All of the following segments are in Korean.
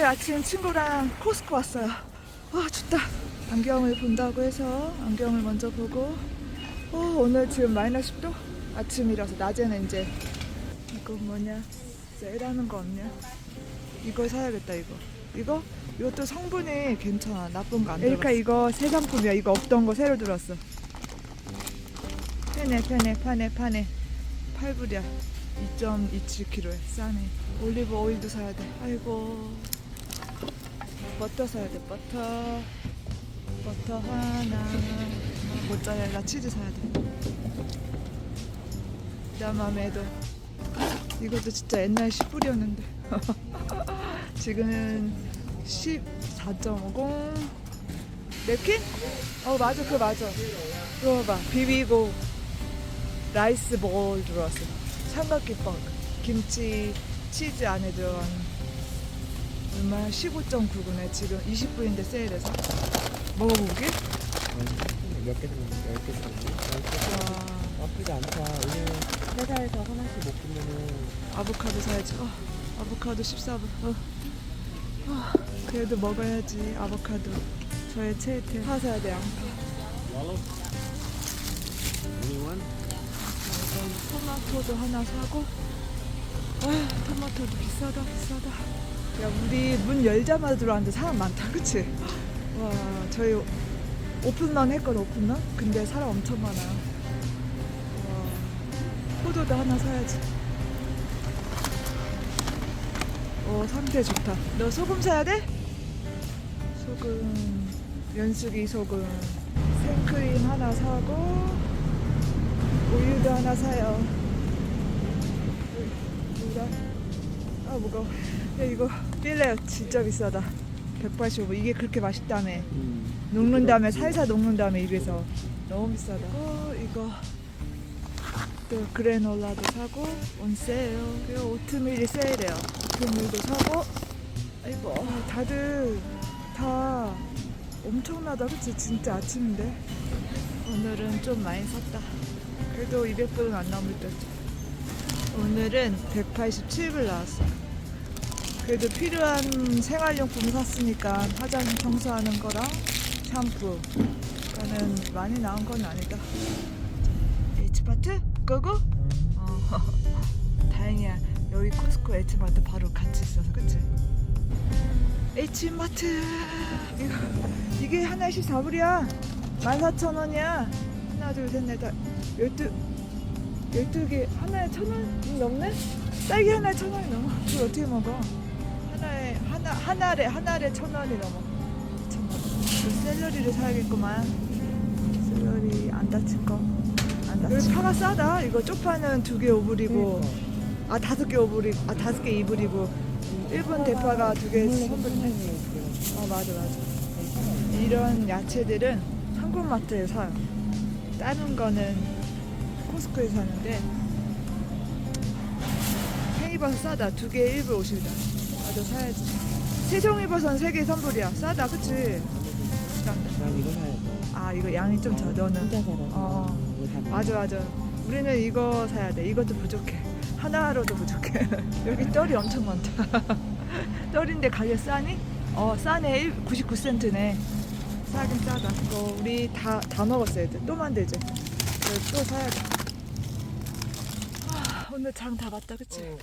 토요일 아침 친구랑 코스코 왔어요. 와 춥다. 안경을 본다고 해서 안경을 먼저 보고 어, 오늘 지금 마이너스 10도? 아침이라서 낮에는 이제 이거 뭐냐? 세일하는 거 없냐? 이거 사야겠다 이거. 이거? 이것도 성분이 괜찮아. 나쁜 거안 들어 그러니까 이거 새 상품이야. 이거 없던 거 새로 들었어. 페네 페네 파네 파네 8불이야. 2.27kg에. 싸네. 올리브 오일도 사야 돼. 아이고 버터 사야 돼 버터. 버터 하나. 모짜렐라 치즈 사야 돼. 야마메도. 이것도 진짜 옛날 10불이었는데. 지금은 14.50 냅킨? 어 맞아 그거 맞아. 이거 봐봐 비비고 라이스 볼 들어왔어. 삼각김밥 김치 치즈 안에 들어간 얼마? 15.99네 지금 20분인데 세일해서. 먹어보게? 몇개 샀는데? 10개 샀는데? 10개 와. 나쁘지 않다. 오늘 회사에서 하나씩 먹으면은. 아보카도 사야지. 어, 아보카도 14불 어. 아, 그래도 먹어야지 아보카도. 저의 최애템. 파 사야 돼 양파 anyone? 토마토도 하나 사고. 아 토마토도 비싸다 비싸다 야 우리 문 열자마자 들어왔는데 사람 많다 그치? 와 저희 오픈런 했거든 오픈런? 근데 사람 엄청 많아 와 포도도 하나 사야지 오 상태 좋다 너 소금 사야 돼? 소금 연수기 소금 생크림 하나 사고 우유도 하나 사요. 우유랑 아 무거워. 야 이거 필레 진짜 비싸다. 185. 이게 그렇게 맛있다며. 음. 녹는 다음에 살살 녹는 다음에 입에서 너무 비싸다. 어 이거 또 그래놀라도 사고 온 세일. 그리고 오트밀이 세일해요. 오트밀도 사고. 아이고 다들 다 엄청나다 그치? 진짜 아침인데. 오늘은 좀 많이 샀다. 그래도 200불은 안 넘을 듯. 오늘은 187불 나왔어. 그래도 필요한 생활용품 샀으니까 화장품 청소하는 거랑 샴푸. 그러니까는 많이 나온 건 아니다. H마트? 고고? 어. 다행이야. 여기 코스코 H마트 바로 같이 있어서 그치? H마트 이거, 이게 하나에 14불이야 14,000원이야 하나 둘셋넷다 열두 열두 개 하나에 천원 넘네? 딸기 하나에 천 원이 넘어. 그걸 어떻게 먹어? 하나에 하나 하나에 하나에 천 원이 넘어. 천 원. 그 샐러리를 사야겠구만. 샐러리 안 다친 거. 안 다친. 여기 파가 싸다. 이거 쪽파는 두 개 오불이고, 아 다섯 개 오불이고, 아 다섯 개 이불이고, 일본 대파가 두 개. 어 맞아 맞아. 이런 야채들은 한국 마트에 사요. 다른 거는 코스코에 사는데 팽이버섯 싸다. 두 개에 1불 50이다. 맞아 사야지. 세종이버섯은 세 개에 3불이야. 싸다 그치? 난 이거 사야 돼. 아 이거 양이 좀더 너는 혼자 살아서. 어. 이거 다 맞아 맞아. 우리는 이거 사야 돼. 이것도 부족해. 하나로도 부족해. 여기 떨이 엄청 많다. 떨인데 가격 싸니? 어 싸네. 1 99센트네. 싸긴 싸다. 이거 우리 다 다 먹었어야 돼. 또 만들지. 이거 또 사야 돼. 아, 오늘 장다 봤다 그치? 어,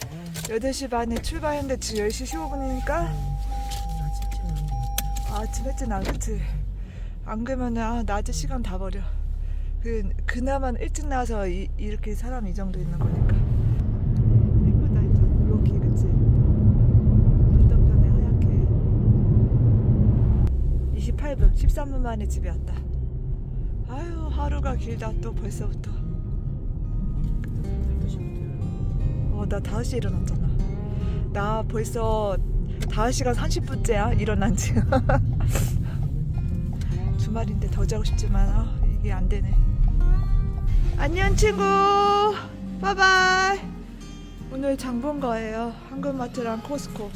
8시 반에 출발했는데 지금 10시 15분이니까 나 진짜. 아, 아침 일찍 나 그치? 안 그러면은 아, 낮에 시간 다 버려. 그 그나마 일찍 나와서 이, 이렇게 사람 이 정도 있는 거니까. 이쁘다 이거 로키 그치? 건너편에 하얗게. 28분, 13분 만에 집에 왔다. 아유 하루가 길다 또 벌써부터. 어, 나 5시에 일어났잖아. 나 벌써 5시간 30분째야, 일어난 지. 주말인데 더 자고 싶지만, 아, 이게 안 되네. 안녕, 친구! 바이바이! 오늘 장본 거예요. 한국마트랑 코스코.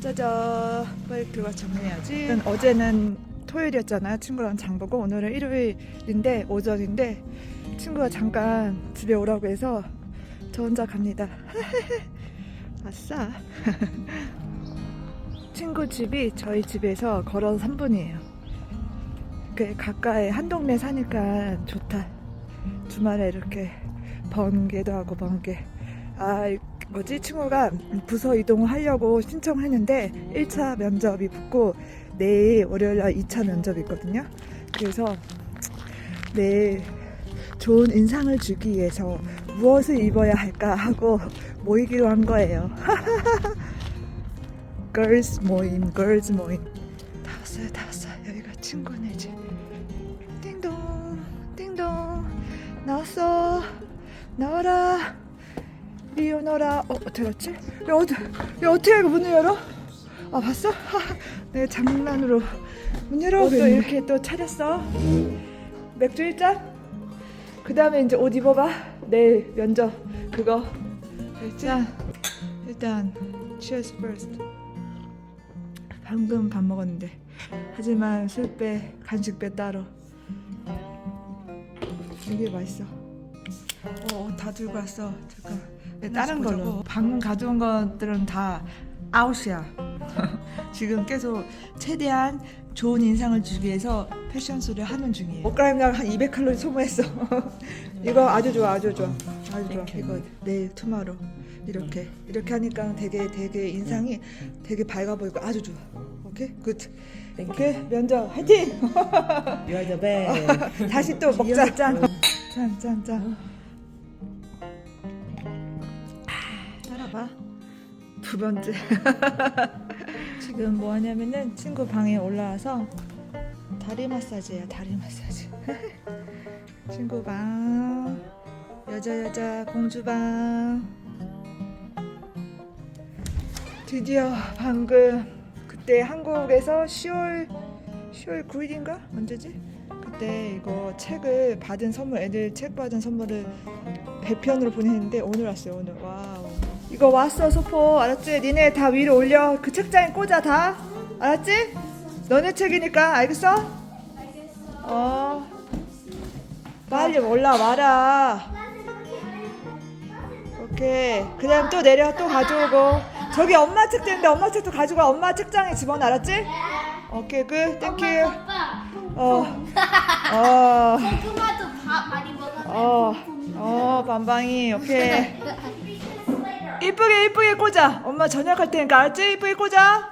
짜잔. 빨리 들어가 정리해야지. 어제는 토요일이었잖아요. 친구랑 장 보고. 오늘은 일요일인데, 오전인데, 친구가 잠깐 집에 오라고 해서 저 혼자 갑니다. 아싸. 친구 집이 저희 집에서 걸어서 3분이에요. 그 가까이 한 동네 사니까 좋다. 주말에 이렇게 번개도 하고 번개. 아 이- 뭐지 친구가 부서 이동을 하려고 신청했는데 1차 면접이 붙고 내일 월요일 날 2차 면접이 있거든요. 그래서 내일 좋은 인상을 주기 위해서 무엇을 입어야 할까 하고 모이기로 한 거예요. girls 모임, girls 모임. 다 왔어요, 다 왔어요. 여기가 친구네 집. 띵동, 띵동. 나왔어. 나와라. 리오너라. 어, 어떻게 갔지? 야, 어디, 야, 어떻게 문을 열어? 아, 봤어? 내가 장난으로 문 열어. 또 이렇게 또 차렸어. 맥주 1잔? 그 다음에 이제 옷 입어봐. 내일 면접 그거. 일단 일단 cheers first. 방금 밥 먹었는데 하지만 술 빼, 간식 빼 따로. 이게 맛있어. 어, 다 들고 왔어. 잠깐. 네, 다른 걸로. 방금 가져온 것들은 다 아웃이야. 지금 계속 최대한 좋은 인상을 주기 위해서 패션쇼를 하는 중이에요. 옷 갈아입느라 한 200칼로리 소모했어. 이거 아주 좋아, 아주 좋아, 아주 좋아. 이거 내일 투마로 이렇게 이렇게 하니까 되게 되게 인상이 되게 밝아 보이고 아주 좋아. 오케이, 굿. 오케이 면접 화이팅. You are the best. 다시 또 먹자. 짠, 짠, 짠, 짠. 아, 따라봐. 두 번째. 지금 뭐 하냐면은 친구 방에 올라와서 다리 마사지예요. 다리 마사지. 친구 방. 여자 여자 공주 방. 드디어 방금 그때 한국에서 10월 10월 9일인가 언제지? 그때 이거 책을 받은 선물 애들 책 받은 선물을 배편으로 보냈는데 오늘 왔어요 오늘 와우 이거 왔어 소포 알았지? 니네 다 위로 올려 그 책장에 꽂아 다 알았지? 너네 책이니까 알겠어? 어. 빨리 올라와라. 오케이. 그 다음 또 내려 또 가져오고. 저기 엄마 책 되는데 엄마 책도 가지고 와. 엄마 책장에 집어넣어 알았지? 오케이 굿 땡큐 오빠. 어, 어, 밥 많이 먹었는데 어, 어, 반방이, 오케이. 이쁘게, 이쁘게 꽂아. 엄마 저녁 할 테니까, 알았지? 이쁘게 꽂아.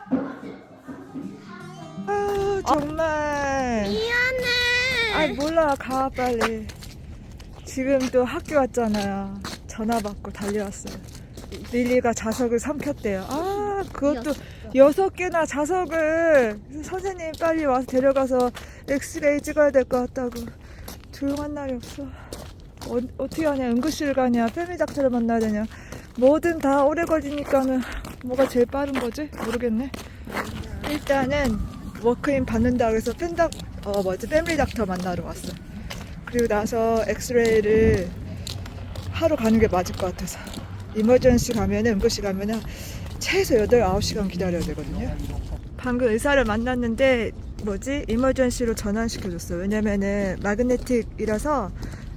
아, 정말. 미안해 아, 몰라. 가, 빨리. 지금 또 학교 왔잖아요. 전화 받고 달려왔어요. 릴리가 자석을 삼켰대요. 아, 그것도 여섯 개나 자석을. 선생님 빨리 와서 데려가서 엑스레이 찍어야 될 것 같다고. 조용한 날이 없어. 어, 어떻게 하냐? 응급실 가냐? 패밀리 닥터를 만나야 되냐? 뭐든 다 오래 걸리니까는 뭐가 제일 빠른 거지? 모르겠네. 일단은 워크인 받는다 그래서 팬닥 어 뭐지 패밀리 닥터 만나러 왔어. 그리고 나서 엑스레이를 하러 가는 게 맞을 것 같아서 이머전시 가면은 응급실 가면은 최소 8, 9시간 기다려야 되거든요. 방금 의사를 만났는데 뭐지 이머전시로 전환시켜줬어. 왜냐면은 마그네틱이라서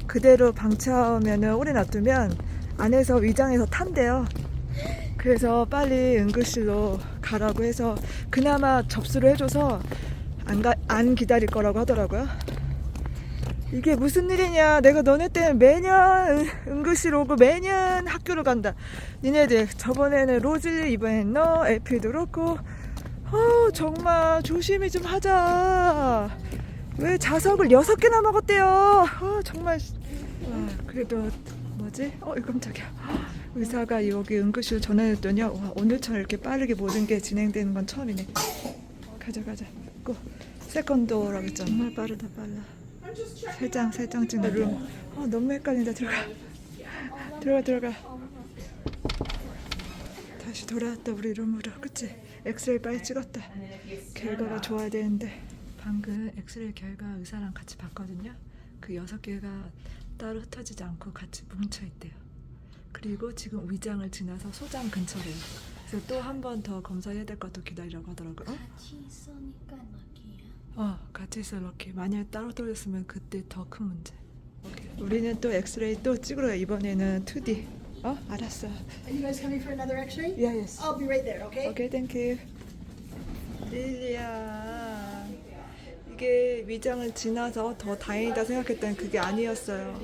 그대로 방치하면은 오래 놔두면 안에서 위장에서 탄대요. 그래서 빨리 응급실로 가라고 해서 그나마 접수를 해줘서 안, 가, 안 기다릴 거라고 하더라고요. 이게 무슨 일이냐. 내가 너네 때문에 매년 응- 응급실 오고 매년 학교를 간다. 니네들 저번에는 로즐리 이번엔 너 에피도 그렇고 어 정말 조심히 좀 하자. 왜 자석을 여섯 개나 먹었대요. 아 정말 와, 그래도 뭐지? 어 깜짝이야. 의사가 여기 응급실 전화했더니 와 오늘처럼 이렇게 빠르게 모든 게 진행되는 건 처음이네. 가자 가자. 고 세컨도라고 했잖아. 정말 빠르다 빨라. 세 장, 세 장 찍는 룸. 어, 너무 헷갈린다. 들어가. 들어가, 들어가. 다시 돌아왔다, 우리 룸으로. 그치? 엑스레이 빨리 찍었다. 결과가 좋아야 되는데. 방금 엑스레이 결과 의사랑 같이 봤거든요. 그 여섯 개가 따로 흩어지지 않고 같이 뭉쳐있대요. 그리고 지금 위장을 지나서 소장 근처래요. 그래서 또 한 번 더 검사해야 될 것도 기다리라고 하더라고요. 어? 같이 있으니까 럭키야 어, 같이 있어 럭키. 만약 따로 떨어졌으면 그때 더 큰 문제. 오케이. 우리는 또 엑스레이 또 찍으러 이번에는 2D. 어, 알았어. Are you guys coming for another X-ray? Yeah, yes. I'll be right there. Okay. 오케이, 땡큐. 릴리야 이게 위장을 지나서 더 다행이다 생각했더니 그게 아니었어요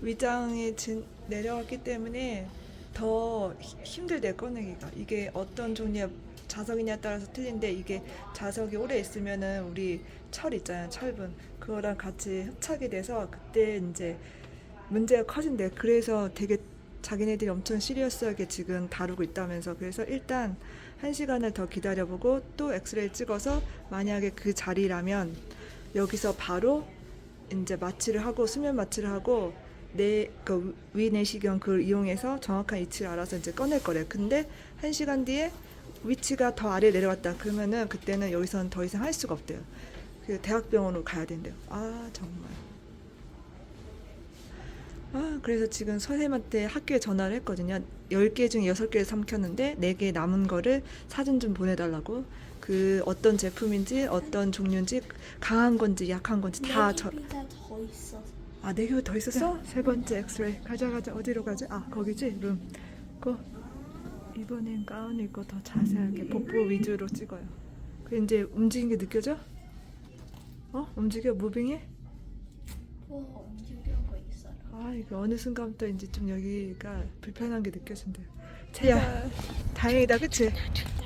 위장에 진, 내려왔기 때문에 더 히- 힘들대 꺼내기가. 이게 어떤 종류의 자석이냐에 따라서 틀린데 이게 자석이 오래 있으면은 우리 철 있잖아요 철분. 그거랑 같이 흡착이 돼서 그때 이제 문제가 커진대. 그래서 되게 자기네들이 엄청 시리어스하게 지금 다루고 있다면서. 그래서 일단 한 시간을 더 기다려보고 또 엑스레이 찍어서 만약에 그 자리라면 여기서 바로 이제 마취를 하고 수면 마취를 하고 내 그 위 내시경 그걸 이용해서 정확한 위치를 알아서 이제 꺼낼 거래. 근데 한 시간 뒤에 위치가 더 아래 내려왔다. 그러면은 그때는 여기서는 더 이상 할 수가 없대요. 그 대학병원으로 가야 된대요. 아 정말. 아 그래서 지금 선생님한테 학교에 전화를 했거든요. 10개 중에 6개를 삼켰는데 4개 남은 거를 사진 좀 보내달라고. 그 어떤 제품인지 어떤 종류인지 강한 건지 약한 건지 다 저, 내기비가 더 있어. 아, 네 개가 더 있었어? 세 번째 엑스레이. 가자, 가자. 어디로 가지? 아, 거기지? 룸. 고. 이번엔 가운 입고 더 자세하게 복부 위주로 찍어요. 그 이제 움직이는 게 느껴져? 어? 움직여? 무빙해? 와 움직이고 있어. 아, 이거 어느 순간부터 이제 좀 여기가 불편한 게 느껴진대요. 야, 다행이다, 그치?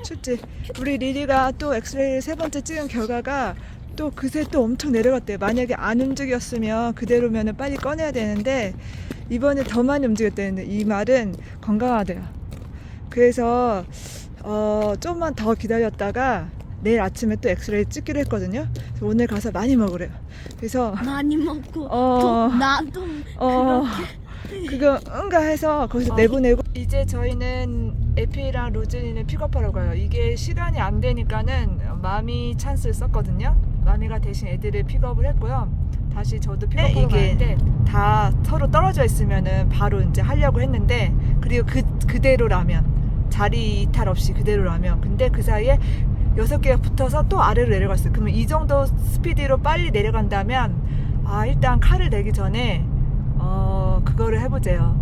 춥지? 우리 리리가 또 엑스레이를 세 번째 찍은 결과가 또 그새 또 엄청 내려갔대요. 만약에 안 움직였으면 그대로면은 빨리 꺼내야 되는데 이번에 더 많이 움직였다는데 이 말은 건강하대요. 그래서 어, 좀만 더 기다렸다가 내일 아침에 또 엑스레이 찍기로 했거든요. 그래서 오늘 가서 많이 먹으래요. 그래서 많이 먹고 어. 또 나도 어 그거 응가 해서 거기서 내보내고 이제 저희는 에피랑 로즈니는 픽업하러 가요 이게 시간이 안 되니까는 마미 찬스를 썼거든요 마미가 대신 애들을 픽업을 했고요 다시 저도 픽업하러 가는데 다 서로 떨어져 있으면은 바로 이제 하려고 했는데 그리고 그 그대로라면 자리 이탈 없이 그대로라면 근데 그 사이에 여섯 개가 붙어서 또 아래로 내려갔어요 그러면 이 정도 스피드로 빨리 내려간다면 아 일단 칼을 내기 전에 어 그거를 해보재요.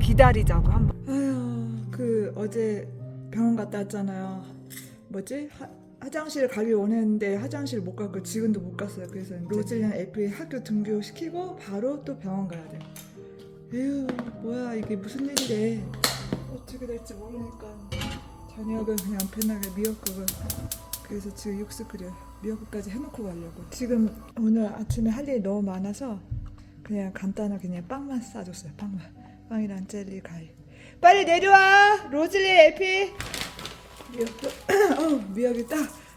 기다리자고 한번. 아휴 그 어제 병원 갔다 왔잖아요. 뭐지 하, 화장실 가기 원했는데 화장실 못 갔고 지금도 못 갔어요. 그래서 로즐이랑 에피 학교 등교 시키고 바로 또 병원 가야 돼. 에휴 뭐야 이게 무슨 일이래. 어떻게 될지 모르니까 저녁은 그냥 편하게 미역국을 그래서 지금 육수 끓여 미역국까지 해놓고 가려고 지금 오늘 아침에 할 일이 너무 많아서 그냥 간단하게 그냥 빵만 싸줬어요 빵만 빵이랑 젤리 가위 빨리 내려와 로즐리 에피 미역국 어, 미역이 딱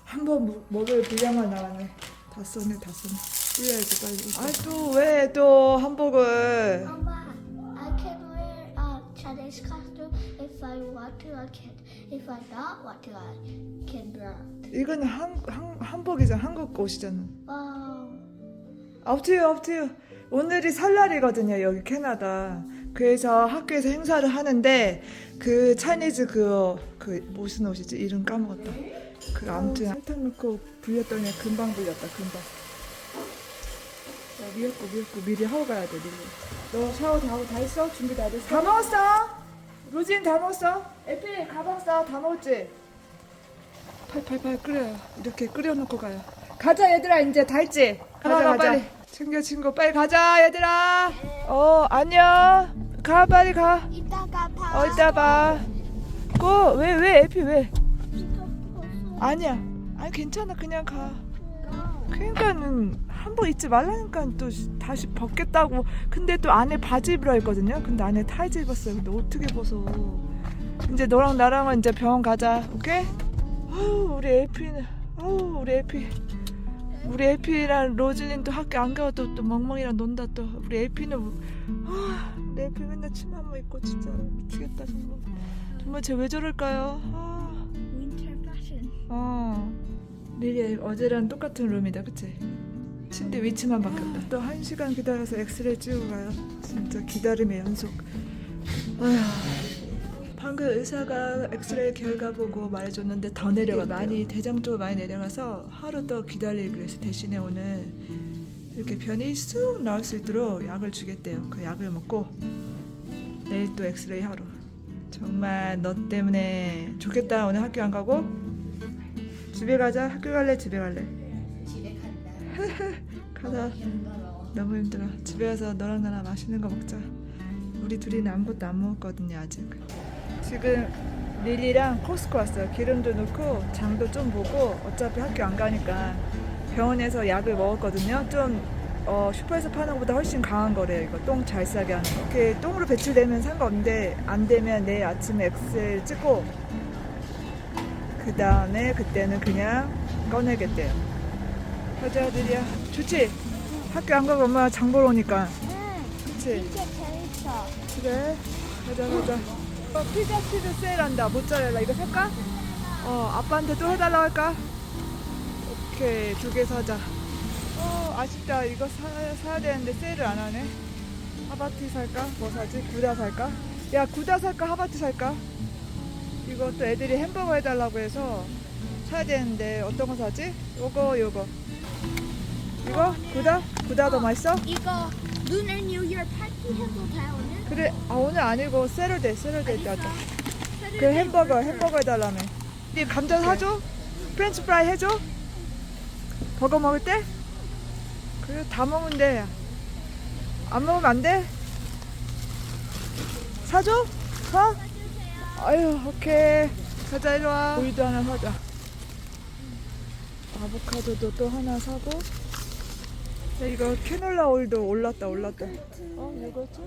한 번 먹을 분량만 나왔네 다 썼네 다 썼네 뿌려야지 빨리 아또 왜 또 한복을 Mama, I can wear a Chinese costume if I want to. I can. If I not want to, I can not. 이건 한, 한, 한복이잖아 한국 옷이잖아 Wow. 업투유 업투유 오늘이 설날이거든요 여기 캐나다 그래서 학교에서 행사를 하는데 그 차이니즈 그, 그 무슨 옷이지 이름 까먹었다 그 아무튼 설탕 넣고 불렸더니 금방 불렸다 금방 야, 미역국 미역국 미리 하고 가야 돼 미리 너 샤워 다 하고 다 했어? 준비 다 됐어? 다 먹었어? 로진 다 먹었어? 에피 가방 싸다 먹었지? 팔팔팔 끓여요 이렇게 끓여놓고 가요 가자 얘들아 이제 다 했지? 가자 가자 빨리 챙겨 친구 빨리 가자 얘들아. 어 안녕. 가 빨리 가. 이따가 봐. 어 이따 봐꼬왜왜 에피 왜? 아니야. 아니 괜찮아. 그냥 가. 그러니까는 한복 입지 말라니까 또 다시 벗겠다고. 근데 또 안에 바지 입으라 했거든요. 근데 안에 타이즈 입었어요. 근데 어떻게 벗어? 이제 너랑 나랑은 이제 병원 가자. 오케이? 아우 우리 에피는 아우 우리 에피 우리 에피랑 로즐린 또 학교 안 가고 또, 또 멍멍이랑 논다 또 우리 에피는 아, 내 에피 맨날 치마만 입고 진짜 미치겠다 정말 정말 쟤 왜 저럴까요 아. 어. 리리 어제랑 똑같은 룸이다, 그치? 침대 위치만 바뀌었다. 또 한 시간 기다려서 엑스레이 찍고 가요. 진짜 기다림의 연속. 아휴. 방금 의사가 엑스레이 결과 보고 말해줬는데 더 내려가 많이 대장 쪽으로 많이 내려가서 하루 더 기다리기로 해서 대신에 오늘 이렇게 변이 쑥 나올 수 있도록 약을 주겠대요. 그 약을 먹고 내일 또 엑스레이 하러. 정말 너 때문에 좋겠다 오늘 학교 안 가고 집에 가자. 학교 갈래? 집에 갈래? 집에 간다. 가자. 너무 힘들어. 집에 와서 너랑 나랑 맛있는 거 먹자. 우리 둘이는 아무것도 안 먹었거든요 아직. 지금 릴리랑 코스코 왔어요. 기름도 넣고 장도 좀 보고 어차피 학교 안 가니까 병원에서 약을 먹었거든요. 좀 어, 슈퍼에서 파는 것보다 훨씬 강한 거래요. 이거 똥 잘 싸게 하는 거. 이렇게 똥으로 배출되면 상관없는데 안 되면 내일 아침에 엑셀 찍고 그 다음에 그때는 그냥 꺼내겠대요. 가자 릴리야. 좋지? 학교 안 가고 엄마 장 보러 오니까. 응. 그치? 진짜 재밌어. 그래 가자 가자 어, 피자 치즈 세일한다 모짜렐라 이거 살까? 어 아빠한테 또 해달라고 할까? 오케이 두 개 사자 어 아쉽다 이거 사, 사야 되는데 세일을 안 하네 하바티 살까? 뭐 사지? 구다 살까? 야 구다 살까? 하바티 살까? 이거 또 애들이 햄버거 해달라고 해서 사야 되는데 어떤 거 사지? 요거 요거 이거? 구다? 구다 더 맛있어? 이거 Lunar New Year 파티 해도 돼 오늘? 그래 아 오늘 아니고 세러데이 때 하자 그 햄버거. 햄버거 해달라며 네 감자 사줘? 프렌치 프라이 해줘? 버거 먹을 때? 그래 다 먹으면 돼안 먹으면 안 돼? 사줘? 사? 아유 오케이 가자 일로와 우유도 하나 사자 아보카도도 또 하나 사고 야, 이거 캐놀라 오일도 올랐다 올랐다 어 요거트?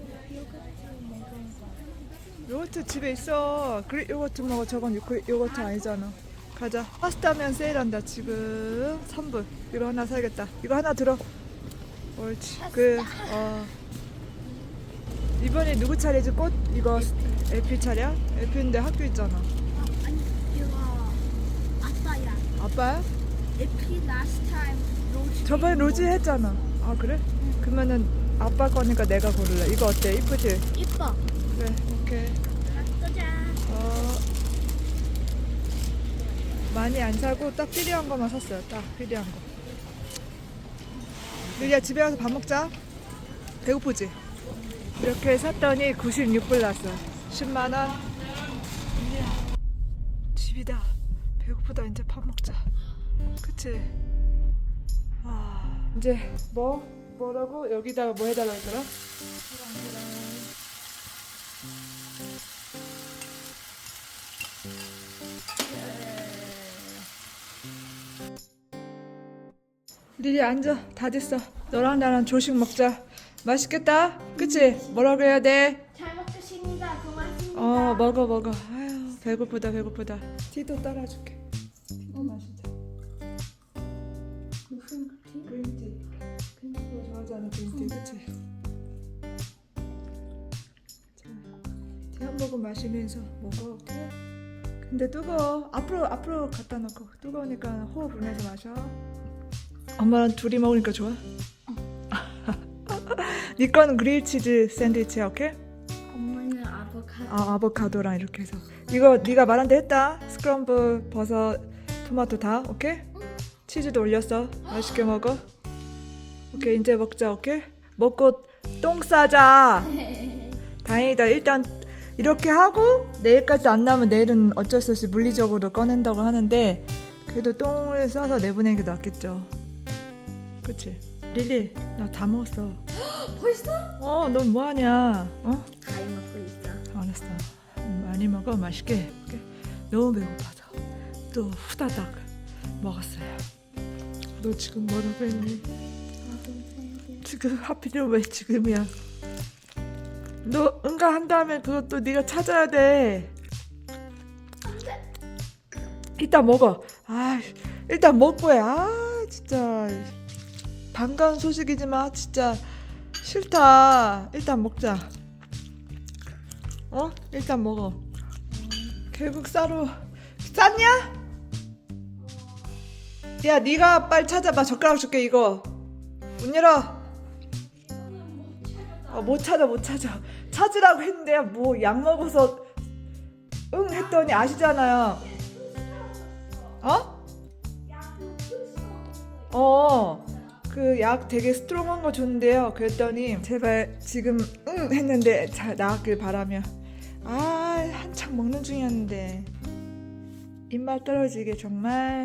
요거트 집에 있어. 그래 요거트 먹어. 저건 요, 요거트 아니잖아. 가자. 파스타면 세일한다. 지금 3불. 이거 하나 사야겠다. 이거 하나 들어. 옳지. 그 어. 이번에 누구 차례지? 꽃 이거 에피 차례야? 에피인데 학교 있잖아. 아니 이거 아빠야. 아빠야? 에피 last time. 저번에 로지 했잖아. 아 그래? 그러면은 아빠 거니까 내가 고를래. 이거 어때? 이쁘지? 이뻐. 그래. 오케이. 짜잔. 어, 많이 안 사고 딱 필요한 것만 샀어요. 딱 필요한 거. 유리야 집에 가서 밥 먹자. 배고프지? 이렇게 샀더니 96불 났어. 10만 원. 집이다. 배고프다. 이제 밥 먹자. 그치? 아, 이제 뭐? 뭐라고? 여기다가 뭐 해달라 했더라? 리리 앉아 다 됐어 너랑 나랑 조식 먹자 맛있겠다 그치 뭐라고 해야 돼? 잘 먹겠습니다. 고맙습니다. 어 먹어 먹어 아유 배고프다 배고프다 티도 따라줄게 티도 마시자 좋아하잖아 그린티 그치? 자티한 모금 마시면서 먹어 오케이? 근데 뜨거워 앞으로 앞으로 갖다 놓고 뜨거우니까 호흡 불면서 마셔 엄마랑 둘이 먹으니까 좋아? 네 거는 그릴 치즈 샌드위치야 오케이? 엄마는 아보카도. 아, 아보카도랑 이렇게 해서 이거 네가 말한 대 했다 스크럼블 버섯 토마토 다 오케이? 치즈도 올렸어 맛있게 먹어 오케이 이제 먹자 오케이? 먹고 똥 싸자 다행이다 일단 이렇게 하고 내일까지 안 나면 내일은 어쩔 수 없이 물리적으로 꺼낸다고 하는데 그래도 똥을 싸서 내보내는 게 낫겠죠 그치? 릴리 나 다 먹었어 벌써? 어너 뭐하냐 어? 잘 먹고 있어. 알았어. 많이 먹어 맛있게. 오케이? 너무 배고파서 또 후다닥 먹었어요. 너 지금 뭐라고 했니? 지금 하필이면 왜 지금이야? 너 응가 한 다음에 그것도 네가 찾아야 돼. 일단 먹어. 아, 일단 먹고 해. 아, 진짜 반가운 소식이지만 진짜 싫다. 일단 먹자. 어? 일단 먹어. 결국 쌀로 쌌냐? 야, 네가 빨리 찾아봐. 젓가락 줄게 이거. 문 열어. 어, 못 찾아, 못 찾아. 찾으라고 했는데 뭐 약 먹어서 응 했더니 아시잖아요. 어? 어. 그 약 되게 스트롱한 거 줬는데요. 그랬더니 제발 지금 응 했는데 잘 나았길 바라며 아 한창 먹는 중이었는데 입맛 떨어지게 정말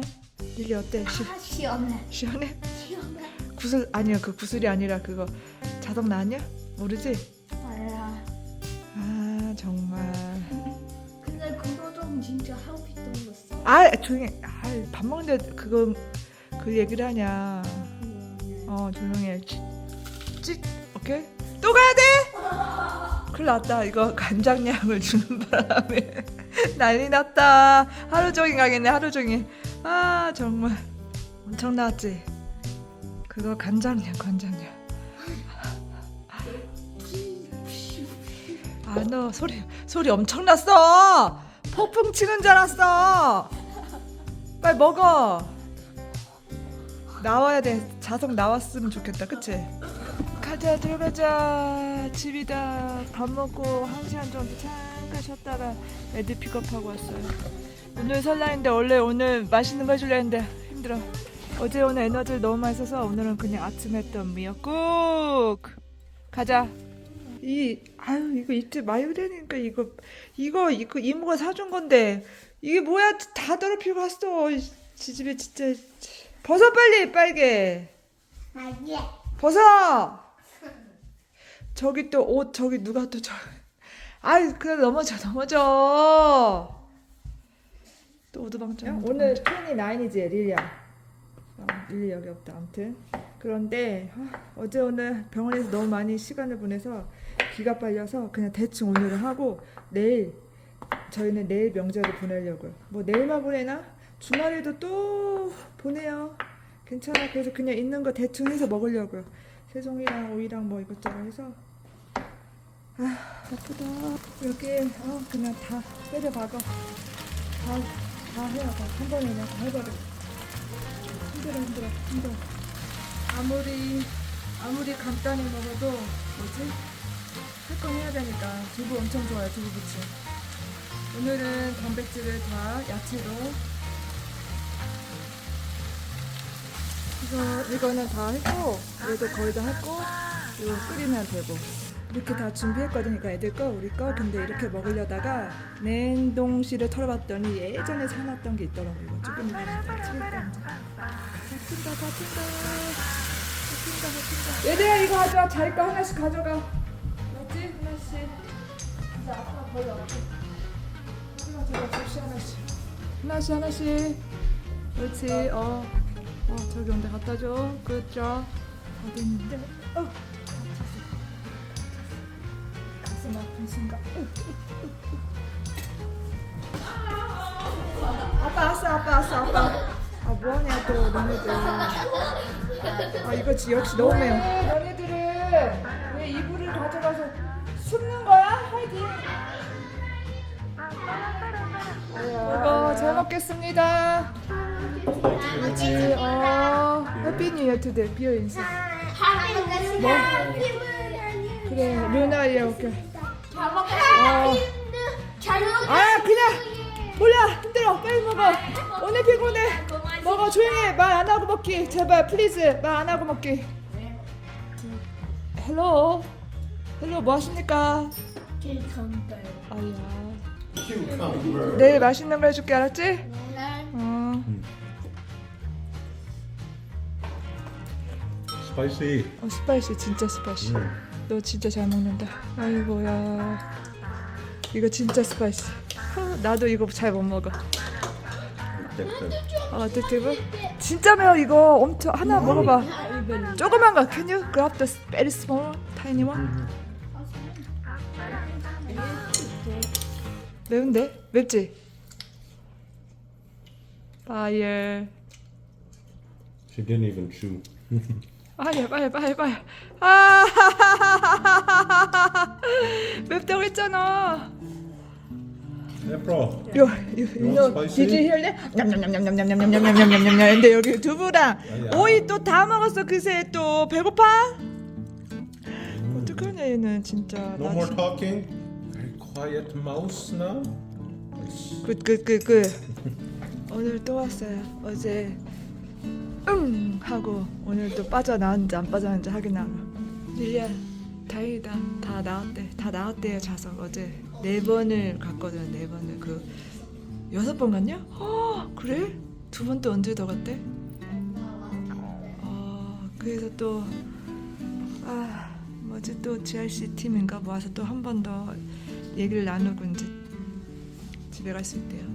릴리 어때? 시, 아 시원해. 시원해? 시원해. 구슬 아니야 그 구슬이 아니라 그거 자동 나왔냐? 모르지? 몰라. 아 정말. 근데 그거도 진짜 하고 싶던 거였어. 아 조용히 아밥 먹는데 그거 그 얘기를 하냐. 어 조용히 해. 찌, 찌 오케이? 또 가야 돼? 큰일 났다. 이거 간장량을 주는 바람에. 난리 났다. 하루 종일 가겠네 하루 종일. 아 정말 엄청 나왔지? 그거 간장량 간장량 너 소리 소리 엄청 났어. 폭풍 치는 줄 알았어. 빨리 먹어. 나와야 돼. 자석 나왔으면 좋겠다. 그치? 가자 들어가자. 집이다. 밥 먹고 한 시간 정도 잠깐 쉬었다가 애들 픽업하고 왔어요. 오늘 설날인데 원래 오늘 맛있는 거 해주려 했는데 힘들어. 어제 오늘 에너지를 너무 많이 써서 오늘은 그냥 아침 했던 미역국. 가자 이 아유 이거 이틀 마요네니까 이거 이거 이거 이모가 사준 건데 이게 뭐야? 다 더럽히고 갔어. 이 지집에 진짜. 벗어 빨리 빨개. 아니야. 벗어! 저기 또 옷 저기 누가 또 저 아이 그래 넘어져 넘어져. 또 오두방정 오늘 29이지 릴리야? 어, 릴리 여기 없다 아무튼. 그런데 아, 어제 오늘 병원에서 너무 많이 시간을 보내서 기가 빨려서 그냥 대충 오늘은 하고 내일 저희는 내일 명절을 보내려고요. 뭐 내일만 보내나? 주말에도 또 보내요. 괜찮아. 그래서 그냥 있는 거 대충 해서 먹으려고요. 새송이랑 오이랑 뭐 이것저것 해서. 아 아프다. 여기 어 그냥 다 때려 박아. 다, 다 해야 돼 한 번에 그냥 다 해버려. 힘들어 힘들어 힘들어. 아무리 아무리 간단히 먹어도 뭐지 할건 해야 되니까 두부 엄청 좋아요 두부 부침. 오늘은 단백질을 다 야채로. 이거 이거는 다 했고 얘도 거의 다 했고 이거 끓이면 되고. 이렇게 다 준비했거든요. 그러니까 애들 거 우리 거. 근데 이렇게 먹으려다가 냉동실에 털어봤더니 예전에 사놨던 게 있더라고 이거 조금 칠간장 다 튄다 다 튄다 다 튄다 얘들아 이거 가져와. 자기 거 하나씩 가져가 하나씩 하나씩 그렇지 어 어, 저기 온데 갖다 줘. 그죠? 다 됐는데. 어. 가슴 아픈 순간. 아빠 왔어, 아빠 왔어, 아빠. 아 뭐하냐 또 너네들. 아 이거 지- 역시 너무 매워. 너네들은 왜 이불을 가져가서 숨는 거야? 하이디. 이거 잘 먹겠습니다. 그렇지. 어, 해피 뉴 이어 투데이 비어 인사. 뭐? 그래, 루나 이렇게. 어. 잘 먹어. 아, 그냥 몰라. 힘들어. 빨리 먹어. 오늘 피곤해. 먹어. 조용히 해. 말안 하고 먹기. 제발 플리즈. 말 안 하고 먹기. 헬로. 헬로 뭐 하십니까? 아야. 내일 맛있는 거 해줄게 알았지? 어. Spicy. 어 스파이시 진짜 스파이시. 너 진짜 잘 먹는다. 아이고야. 이거 진짜 스파이시. 하, 나도 이거 잘 못 먹어. 아, 득득은? 진짜 매워 이거. 엄청 하나 먹어봐. 조그만 거. Can you grab the very small, tiny one? 매운데? 맵지? 파이어. She didn't even chew. 빨리 빨리 빨리 아 맵다고 했잖아 April. 요, 요, 요, spicy? did you hear that? 냠냠냠냠냠냠냠냠냠냠냠냠 근데 여기 두부랑 아니야. 오이 또 다 먹었어 그새 또 배고파? 어떡하냐 얘는 진짜 No more talking. quiet mouse now? 굿굿굿굿 오늘 또 왔어요 어제 응 하고 오늘 또 빠져나왔는지 안 빠져나왔는지 확인하고. 릴리야 다행이다 다 나왔대 다 나왔대요 자석 어제 네 번을 갔거든 네 번을 그 여섯 번 갔냐? 어 그래? 두 번 또 언제 더 갔대? 어 그래서 또 아 뭐지 또 GRC 팀인가 모아서 또 한 번더 얘기를 나누고 이제 집에 갔을 때요.